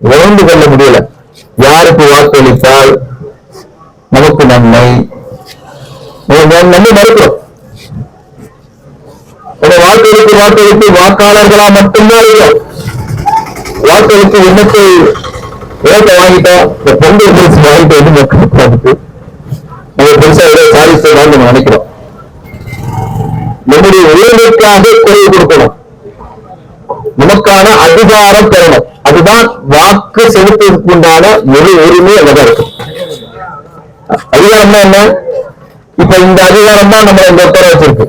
உணர்ந்து கொள்ள முடியல. யாருக்கு வாக்களித்தால் நமக்கு நன்மை? நன்மை மறுக்கிறோம். வாக்களித்து வாக்களித்து வாக்காளர்களா மட்டும்தான் இருக்கும் வாக்களித்து எண்ணத்தை ஓட்டை வாங்கிட்டோம்? இந்த பொங்கல் பரிசு வாங்கிட்டு வந்து மக்கள் பார்த்துட்டு நம்ம பெருசா ஏதோ சாதிச்சதான் நம்ம நினைக்கிறோம். நம்முடைய உயர்வுக்காக குரல் கொடுக்கணும். உண்டான அதிகாரம் பெறணும் அதுதான் வாக்கு செலுத்துவதற்கு உண்டான முழு உரிமை அங்கதான் இருக்கு அதிகாரம்னா என்ன இப்ப இந்த அதிகாரம் தான் நம்ம இந்த உட்கார வச்சிருக்கு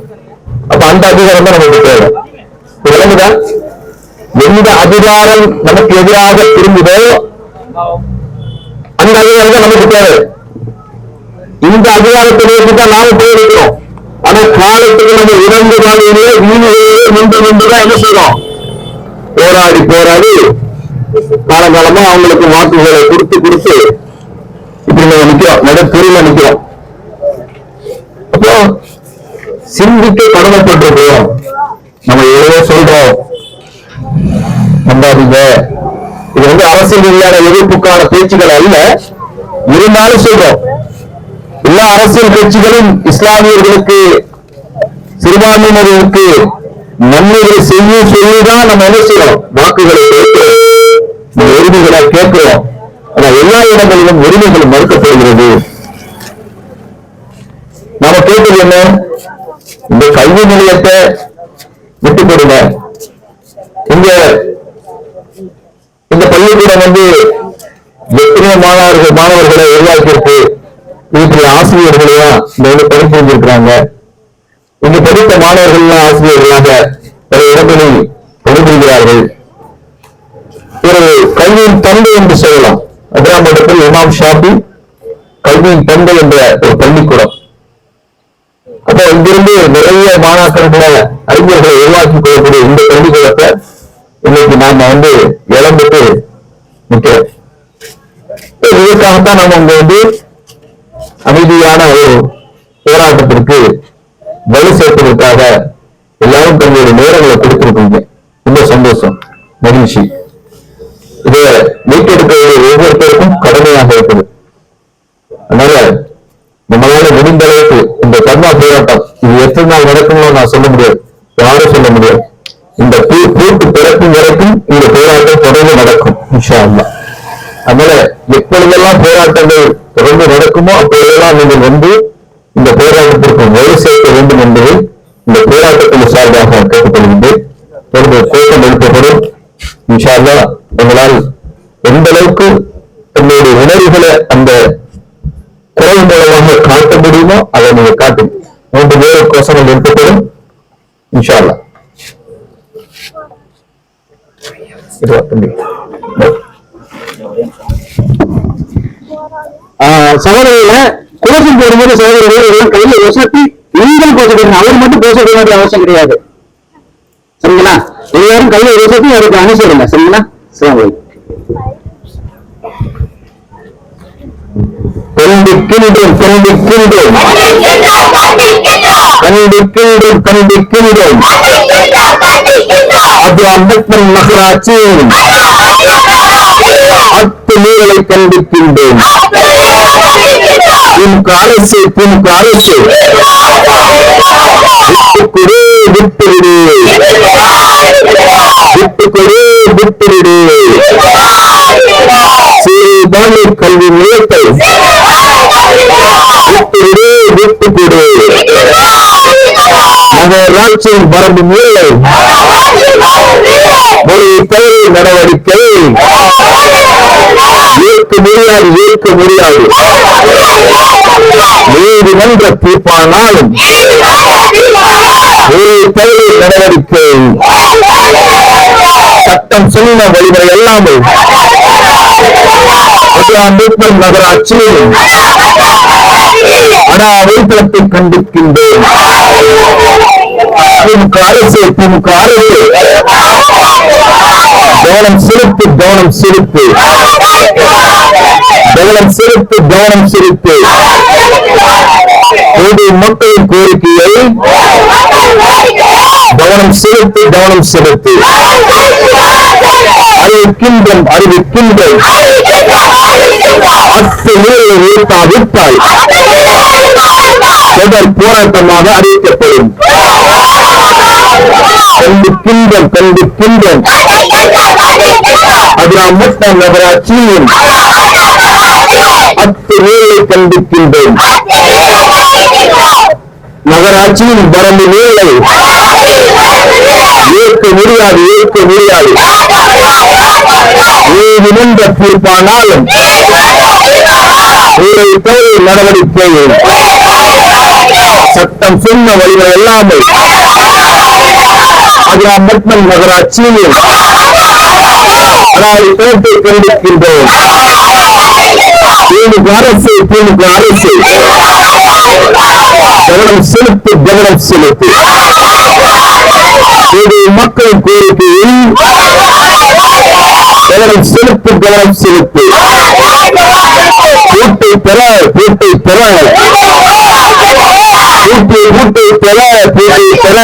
அப்ப அந்த அதிகாரம் தான் நமக்கு தேவை விளங்குதா எந்த அதிகாரம் நமக்கு எதிராக திரும்புதோ அந்த அதிகாரம் தான் நமக்கு தேவை இந்த அதிகாரத்தை தான் நாம போயிருக்கிறோம் ஆனா காலத்துக்கு நம்ம இறந்து வாழ்விலே வீணிலே நின்று நின்றுதான் என்ன செய்யறோம் போராடி போராடி காலகாலமா அவங்களுக்கு வாக்குகளை கொடுத்து கொடுத்து இப்படி நம்ம நிக்கிறோம். நடுத்தெருல நிக்கிறோம். அப்போ சிந்திக்க கடமைப்பட்டிருக்கிறோம். நம்ம எவ்வளவோ சொல்றோம். நம்பாதீங்க. இது வந்து அரசியல் ரீதியான எதிர்ப்புக்கான பேச்சுகள் அல்ல. இருந்தாலும் சொல்றோம். எல்லா அரசியல் கட்சிகளும் இஸ்லாமியர்களுக்கு சிறுபான்மையினர்களுக்கு நன்மைகளை செய்ய சொல்லிதான் நம்ம என்ன செய்யறோம்? வாக்குகளை கேட்கிறோம் இந்த உரிமைகளை கேட்கிறோம். ஆனா எல்லா இடங்களிலும் உரிமைகள் மறுக்கப்படுகிறது. நாம கேட்டது என்ன? இந்த கல்வி நிலையத்தை விட்டு கொடுங்க. இங்க இந்த பள்ளிக்கூடம் வந்து எத்தனையோ மாணவர்கள் மாணவர்களை உருவாக்கியிருக்கு. வீட்டுல ஆசிரியர்களையும் இந்த வந்து பணி செஞ்சிருக்கிறாங்க இங்கு படித்த மாணவர்கள் ஆசிரியர்களாக பல இடங்களில் பணிபுரிகிறார்கள். ஒரு கல்வியின் தந்தை என்று சொல்லலாம். அதிராமடத்தில் இமாம் ஷாபி கல்வியின் தந்தை என்ற ஒரு பள்ளிக்கூடம். அப்ப இங்கிருந்து நிறைய மாணாக்கர்களை அறிஞர்களை உருவாக்கி கொள்ளக்கூடிய இந்த பள்ளிக்கூடத்தை இன்னைக்கு நாம வந்து இழந்துட்டு நிற்கிறோம் இதற்காகத்தான் நம்ம இங்க வந்து அமைதியான ஒரு போராட்டத்திற்கு வலு சேர்ப்பதற்காக எல்லாரும் தங்களுடைய நேரங்களை கொடுத்திருக்கீங்க. ரொம்ப சந்தோஷம். மகிழ்ச்சி. இதை மீட்டெடுக்க ஒவ்வொருத்தருக்கும் கடமையாக இருக்குது அதனால நம்மளால முடிந்த அளவுக்கு இந்த கர்மா போராட்டம் இது எத்தனை நாள் நடக்கும்னு நான் சொல்ல முடியாது. யாரும் சொல்ல முடியாது. இந்த கூட்டு பிறக்கும் வரைக்கும் இந்த போராட்டம் தொடர்ந்து நடக்கும் இன்ஷா அல்லாஹ் அதனால எப்பொழுதெல்லாம் போராட்டங்கள் தொடர்ந்து நடக்குமோ அப்பொழுதெல்லாம் நீங்கள் வந்து இந்த போராட்டத்திற்கு வலு சேர்க்க வேண்டும் என்பதை இந்த போராட்டத்தின் சார்பாக கேட்டுக்கொள்கின்றேன். தொடர்ந்து கோஷம் எழுப்பப்படும். இன்ஷா உங்களால் எந்த அளவுக்கு உங்களுடைய உணர்வுகளை அந்த குரல் மூலமாக காட்ட முடியுமோ அதை நீங்க காட்டுங்க மூன்று பேர் கோஷங்கள் எழுப்பப்படும். இன்ஷால்லா அல்லாஹ் இதுவா கோஷம் போடும்போது சகோதரர்கள் கையில ஒசத்தி நீங்கள் கோஷப்படுங்க அவர் மட்டும் கோஷப்பட வேண்டிய அவசியம் கிடையாது. சரிங்களா? எல்லாரும் கையில ஒசத்தி அவருக்கு அனுசரிங்க சரிங்களா? சரி கண்டிக்கின்றோம் கண்டிக்கின்றோம் கண்டிக்கின்றோம் கண்டிக்கின்றோம் அது அம்பேத்கர் நகராட்சியின் கண்டிக்கின்றோம். திமுக அரசு திமுக அரசு விட்டுக்கொடு விட்டுவிடு. விட்டுக்கொடு விட்டுவிடு. சிறுபான்மை கல்வி நிலையத்தை விட்டுவிடு விட்டுக்கொடு நகராட்சியின் வரம்பு மேலே ஒரு தவறு நடவடிக்கை. ஏற்க முடியாது ஏற்க முடியாது. நீதிமன்ற தீர்ப்பானாலும் ஒரு நடவடிக்கை. சட்டம் சொன்ன வழிமுறை எல்லாமே. அம்பேத்கர் நகராட்சியில் அடா வெளிப்படத்தை கண்டிக்கின்றேன். திமுக அரசு திமுக அரசு கவனம் செலுத்து கவனம் செலுத்து. கவனம் செலுத்து கவனம் செலுத்து. பொது மக்களின் கோரிக்கையை கவனம் செலுத்து கவனம் செலுத்து. அறிவிக்கின்றோம் அறிவிக்கின்றோம் பத்து நூறு நீட்டா விட்டால் தொடர் போராட்டமாக அறிவிக்கப்படும். கண்டிக்கின்றோம் கண்டிக்கின்றோம் அதிராமட்ட நகராட்சியின் அத்து நீரை கண்டிக்கின்றோம் நகராட்சியின் வரம்பு நீரை ஏற்க முடியாது ஏற்க முடியாது. நீதிமன்ற தீர்ப்பானாலும் நீரை போய் நடவடிக்கையும் சட்டம் சொன்ன வழிகள் எல்லாமே இல்லாமல் அதிராமட்டம் நகராட்சியில் அதாவது கோட்டை கண்டிக்கின்றோம் திமுக அரசு திமுக அரசு. கவனம் செலுத்து கவனம் செலுத்து. இது மக்கள் கோரிக்கையில் கவனம் செலுத்து கவனம் செலுத்து. கூட்டை பெற கூட்டை பெற. கூட்டை கூட்டை பெற கூட்டை பெற.